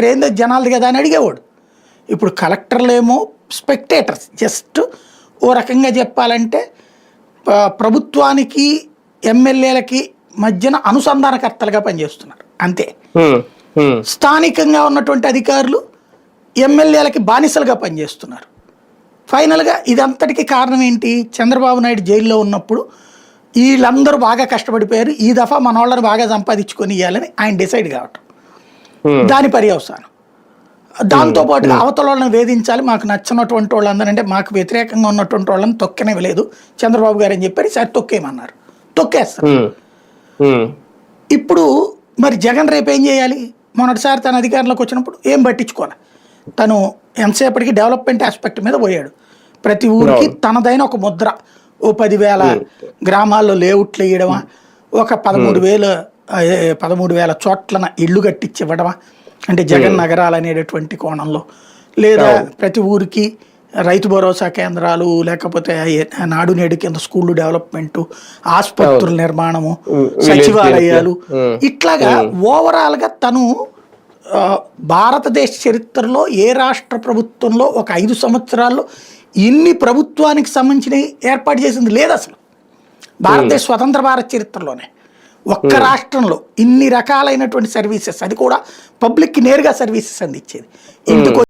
మరి ఏందో జనాలది కదా అని అడిగేవాడు. ఇప్పుడు కలెక్టర్లేమో స్పెక్టేటర్స్. జస్ట్ ఓ రకంగా చెప్పాలంటే ప్రభుత్వానికి ఎమ్మెల్యేలకి మధ్యన అనుసంధానకర్తలుగా పనిచేస్తున్నారు. అంతే. స్థానికంగా ఉన్నటువంటి అధికారులు ఎమ్మెల్యేలకి బానిసలుగా పనిచేస్తున్నారు. ఫైనల్గా ఇదంతటికి కారణం ఏంటి? చంద్రబాబు నాయుడు జైల్లో ఉన్నప్పుడు వీళ్ళందరూ బాగా కష్టపడిపోయారు. ఈ దఫా మన వాళ్ళని బాగా సంపాదించుకొని ఇవ్వాలని ఆయన డిసైడ్ కావటం. దాని పర్యవసానం. దాంతో పాటు అవతల వాళ్ళని వేధించాలి మాకు నచ్చినటువంటి వాళ్ళందరంటే మాకు వ్యతిరేకంగా ఉన్నటువంటి వాళ్ళని తొక్కనివి లేదు. చంద్రబాబు గారు అని చెప్పారు? సరే తొక్కేయమన్నారు. తొక్కేస్తారు. ఇప్పుడు మరి జగన్ రేపు ఏం చేయాలి? మొన్నటిసారి తన అధికారంలోకి వచ్చినప్పుడు ఏం పట్టించుకోవాలి? తను ఎంతసేపటికి డెవలప్మెంట్ ఆస్పెక్ట్ మీద పోయాడు. ప్రతి ఊరికి తనదైన ఒక ముద్ర. ఓ పదివేల గ్రామాల్లో లేఅవుట్లు వేయడమా? ఒక పదమూడు వేల పదమూడు వేల చోట్లన ఇళ్ళు కట్టించి ఇవ్వడమా అంటే జగన్ నగరాలు అనేటటువంటి కోణంలో. లేదా ప్రతి ఊరికి రైతు భరోసా కేంద్రాలు లేకపోతే నాడు నేడు కింద స్కూళ్ళు డెవలప్మెంట్ ఆసుపత్రుల నిర్మాణము సచివాలయాలు. ఇట్లాగా ఓవరాల్గా తను భారతదేశ చరిత్రలో ఏ రాష్ట్ర ప్రభుత్వంలో ఒక ఐదు సంవత్సరాల్లో ఇన్ని ప్రభుత్వానికి సంబంధించిన ఏర్పాటు చేసింది లేదు అసలు. భారతదేశ స్వతంత్ర భారత చరిత్రలోనే. ఒక్క రాష్ట్రంలో ఇన్ని రకాలైనటువంటి సర్వీసెస్ అది కూడా పబ్లిక్కి నేరుగా సర్వీసెస్ అందించేది ఇంటికి